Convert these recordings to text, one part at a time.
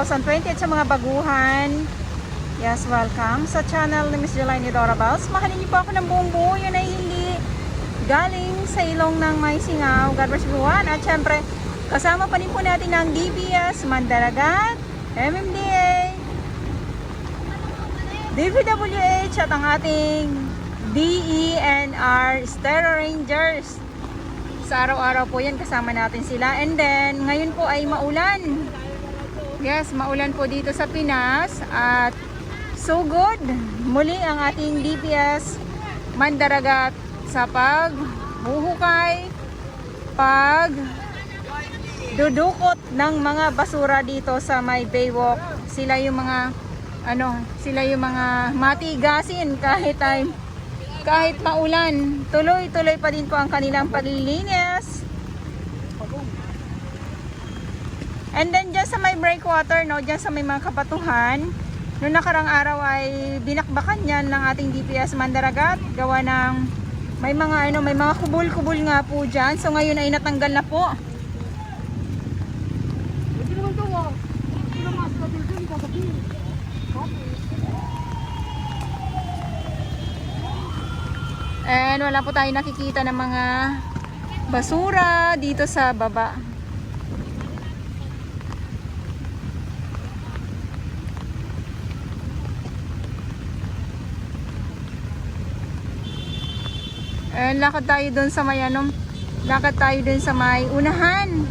2020 at sa mga baguhan. Yes, welcome sa channel ni Miss Jelani Dora Bells. Mahalin niyo po ako ng buong buo. Yun hindi galing sa ilong ng may singaw. God bless everyone. At syempre, kasama pa rin po natin ang DBS, Mandaragat, MMDA, DPWH at ang ating DENR Stereo Rangers. Sa araw-araw po yan kasama natin sila. And then, ngayon po ay maulan. Yes, maulan po dito sa Pinas. At so good. Muli ang ating DPS Mandaragat sa paghuhukay, pag dudukot ng mga basura dito sa may Baywalk. Sila yung mga ano, sila yung mga matigasin kahit ay kahit maulan. Tuloy-tuloy pa din po ang kanilang paglilinis. And then dyan sa may breakwater, no, dyan sa may mga kapatuhan, noong nakarang araw ay binakbakan yan ng ating DPS Mandaragat. Gawa ng may mga ano, may mga kubul-kubul nga po dyan. So ngayon ay natanggal na po. Ah. And wala po tayo nakikita ng mga basura dito sa baba. And lakad tayo doon sa may ano, lakad tayo doon sa may unahan.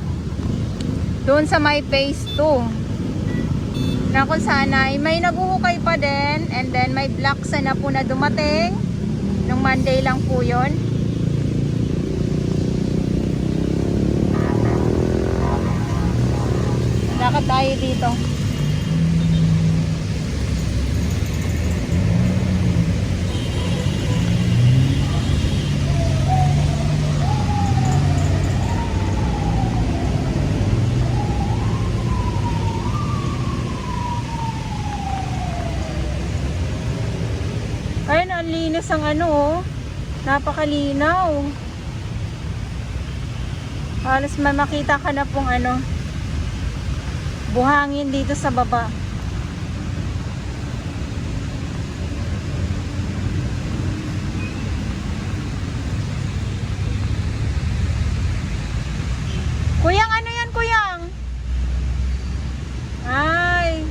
Doon sa may phase 2. Na kung sana ay may naguhukay pa din and then may blocks na po na dumating. Nung Monday lang po yon. Lakad tayo dito. Ang linis ang ano, oh. Napakalinaw. Halos may makita ka na pong ano, buhangin dito sa baba. Kuyang, ano yan, kuyang? Ay,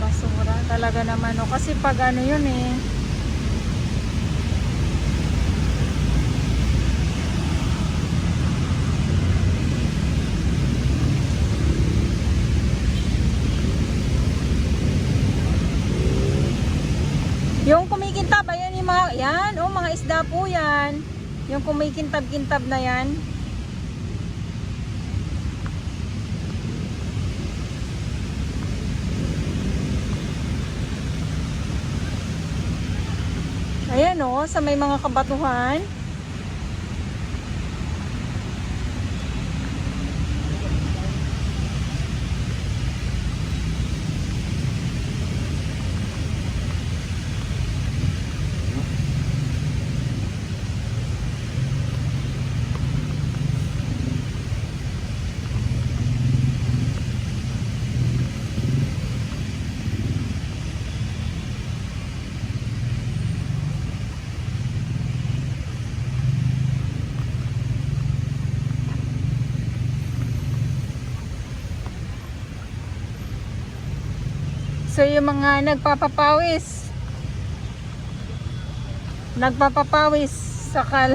basura talaga naman no kasi pag ano yun eh. Yung kumikintab ayan yung mga yan oh mga isda po yan. Yung kumikintab-kintab na yan Ayan o, sa may mga kabatuhan. So yung mga nagpapapawis nagpapapawis sa kal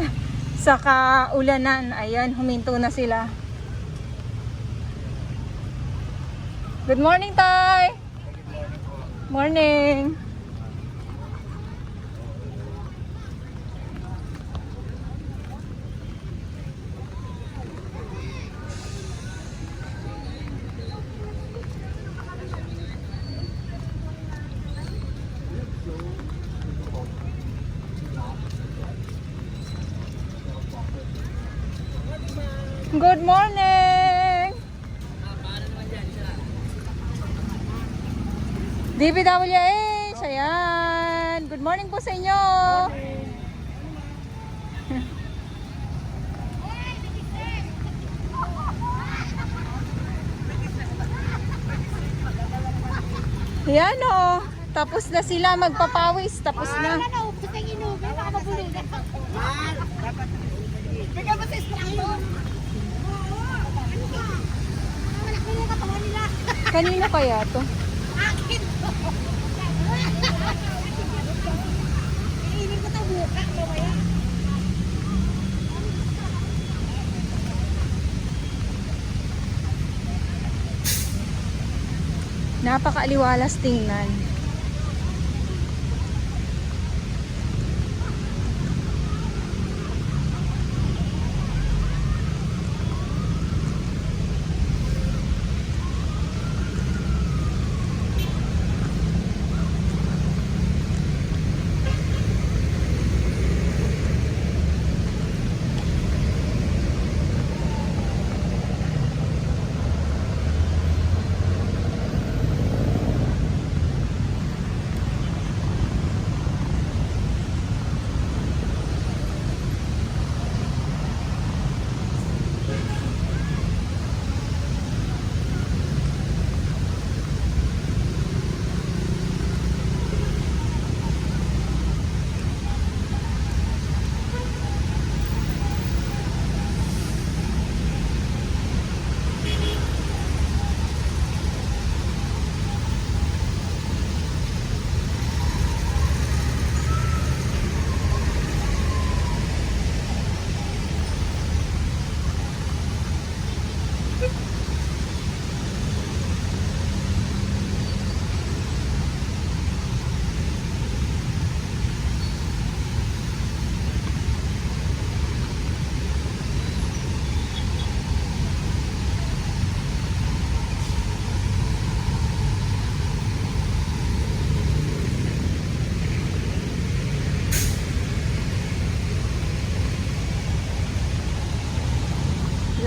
sa kaulanan, ayan, huminto na sila. Good morning, Tay! Morning! Good DPWH, ayan. Good morning po sa inyo. Ayan o. Oh. Tapos na sila magpapawis. Tapos na. Bigyan mo sa Kanina kaya to? Napakaaliwalas tingnan.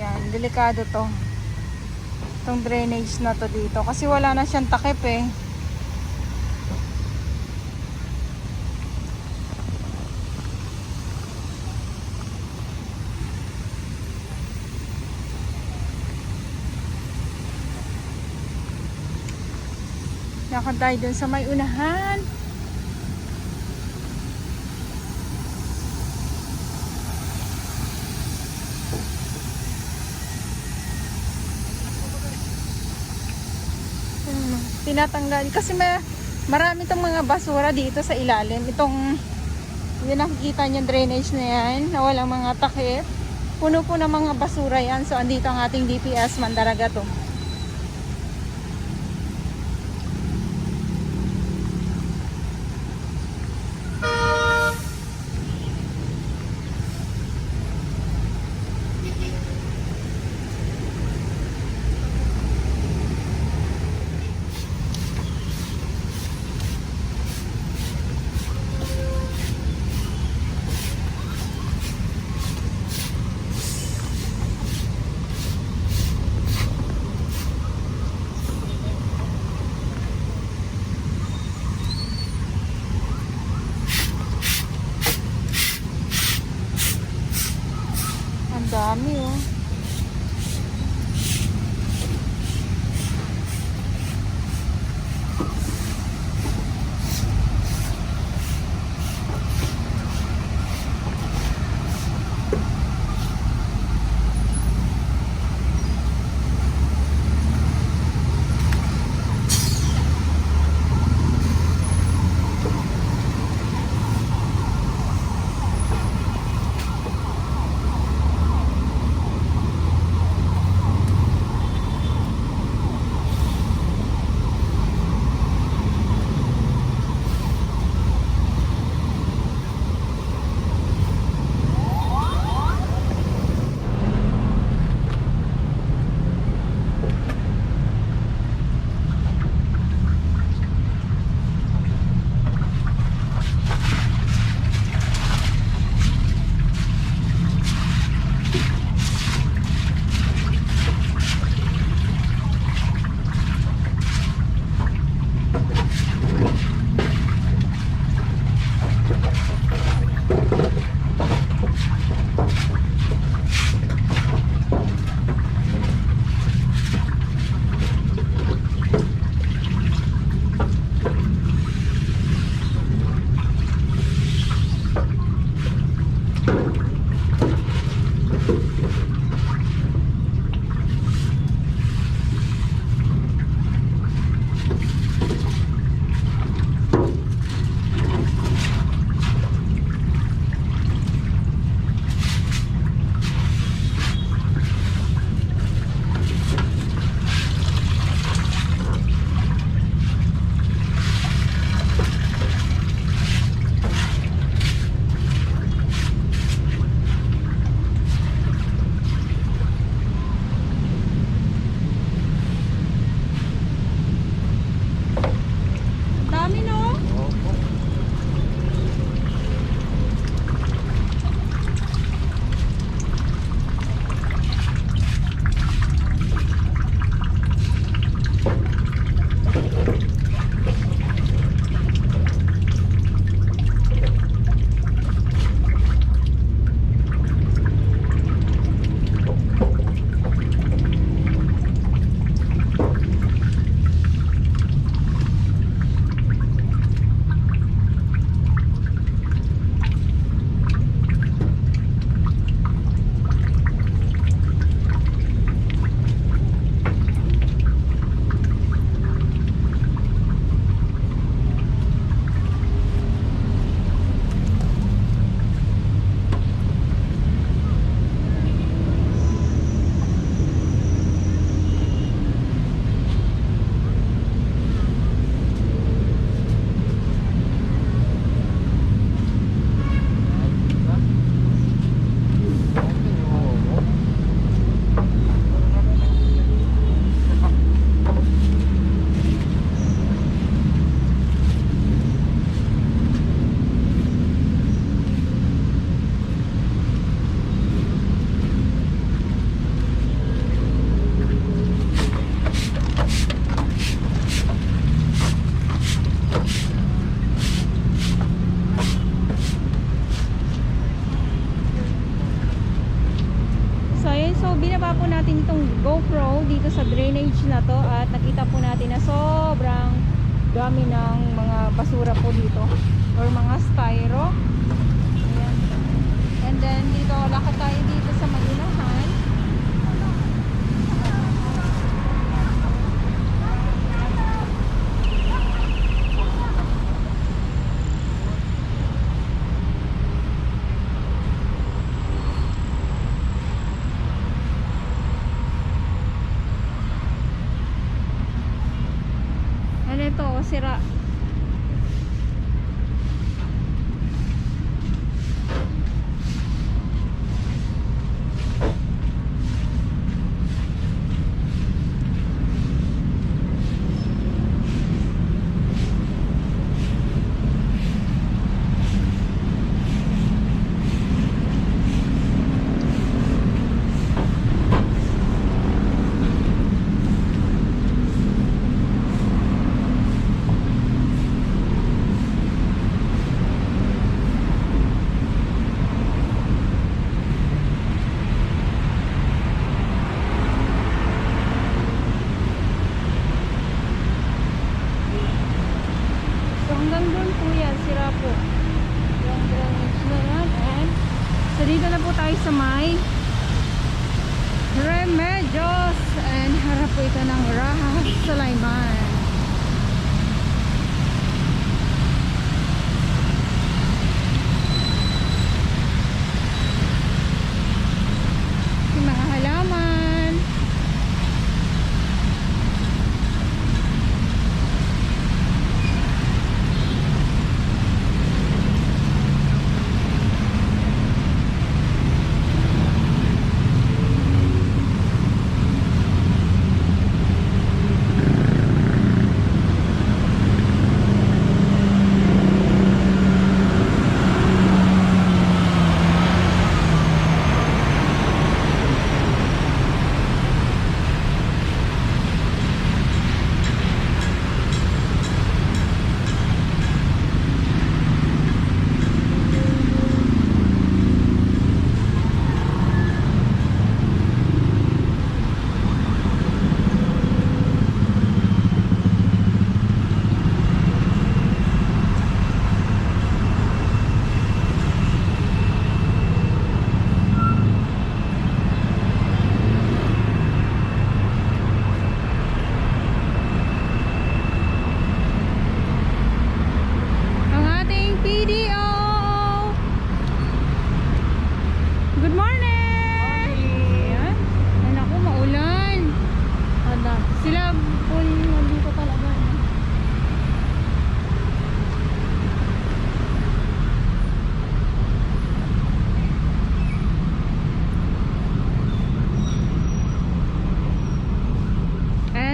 Yan, delikado to. Itong drainage na to dito. Kasi wala na siyang takip eh. Lakad tayo dun sa may unahan. Tinatanggal. Kasi may marami tong mga basura dito sa ilalim. Itong yun nakikita niyo drainage na yan na walang mga takip. Puno po ng mga basura yan. So andito ang ating DPS Mandaraga to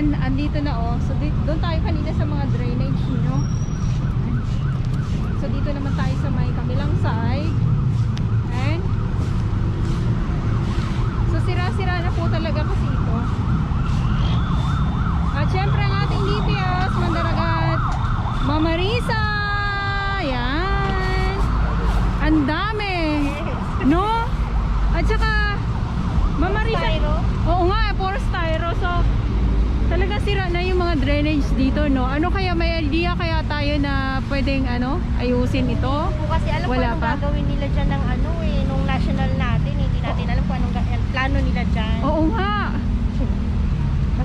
And andito na oh. So doon tayo kanina sa mga drainage nyo. So dito naman tayo sa may kabilang side. And So sira-sira na po talaga kasi ito. At syempre ang ating DPS, Mandaragat, Mama Risa! Yan! Ang dami! No? At saka, Mama Risa, Oo nga, puro styro. So, talaga sira na yung mga drainage dito, no? Ano kaya, may idea kaya tayo na pwedeng, ano, ayusin ito? Po kasi alam Wala ko anong pa? gagawin nila dyan ng ano eh, nung national natin, hindi natin alam kung anong ga- ang plano nila dyan. Oo nga. Kasi,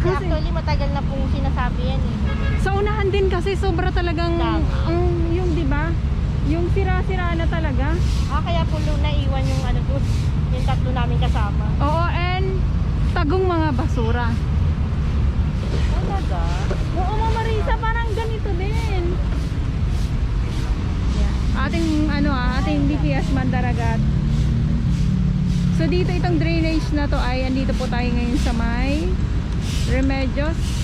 kasi- actually matagal na pong sinasabi yan eh. Sa unahan din kasi sobra talagang, Dami. ang, yung, di ba? Yung sira-sira na talaga. Ah, kaya po lo naiwan yung ano doon, yung tatlo namin kasama. Oo, and tagong mga basura. Talaga? Oo, Mama Risa, parang ganito din. Ating, ano ah, ating BPS Mandaragat. So, dito itong drainage na to ay, andito po tayo ngayon sa may Remedios.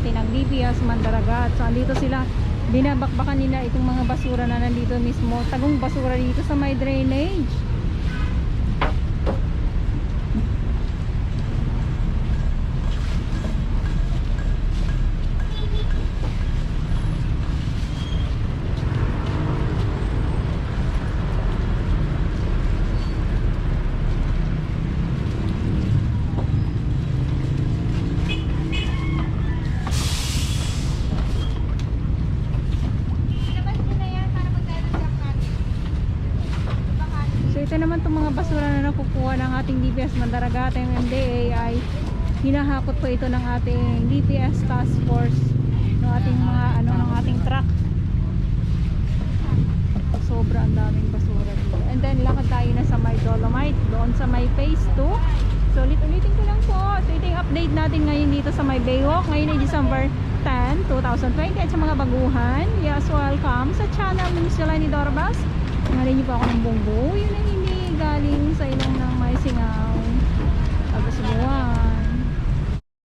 Natin ang DPS Mandaragat. So, andito sila, binabakbakan nila itong mga basura na nandito mismo. Tagong basura dito sa may drainage. Itong mga basura na nakukuha ng ating DPS Mandaragat, yung MDA ay hinahakot po ito ng ating DPS Task Force ng ating mga ano ng ating truck. Sobrang daming basura dito. And then lakad tayo na sa may Dolomite, doon sa may phase 2. So ulit-ulitin ko lang po. So ito yung update natin ngayon dito sa may Baywalk. Ngayon ay December 10, 2020 at sa mga baguhan. Yes, welcome sa channel ni Miss Yolani Dorbas. Ngalin niyo po ako ng bunggo. Yun hindi galing sa ilong ng may singaw. Tapos buwan.